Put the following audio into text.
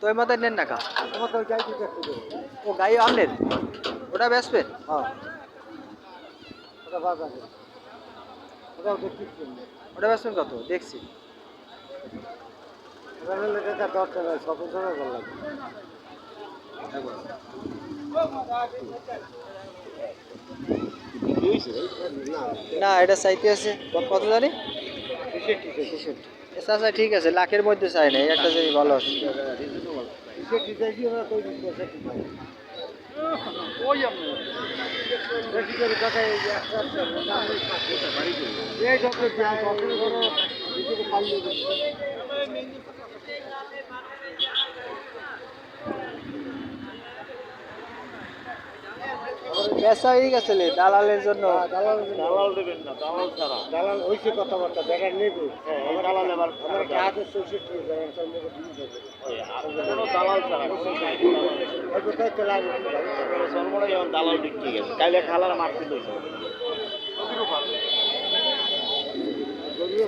তো মধ্যে নেন না কা ও গাই আমনের ওটা বেচবেন? হ্যাঁ ওটা বেচবেন কত? দেখছি। না, এটা চাইতে আছে। কত জানি? টিশার্ট টিশার্ট আচ্ছা ঠিক আছে লাখের মধ্যে চাই না একটা যদি ভালো আছে টিশার্ট পেশা হয়ে গেছে দালালের জন্য। দালাল দালাল দেবেন না দালাল ছাড়া। দালাল হয়েছে কথাবার্তা দেখা নেবে হ্যাঁ, এই দালাল এবার আমার কাজ আর কোনো দালাল ছাড়া দালাল। ঠিক আছে কাইলে খালার মারতে লইছে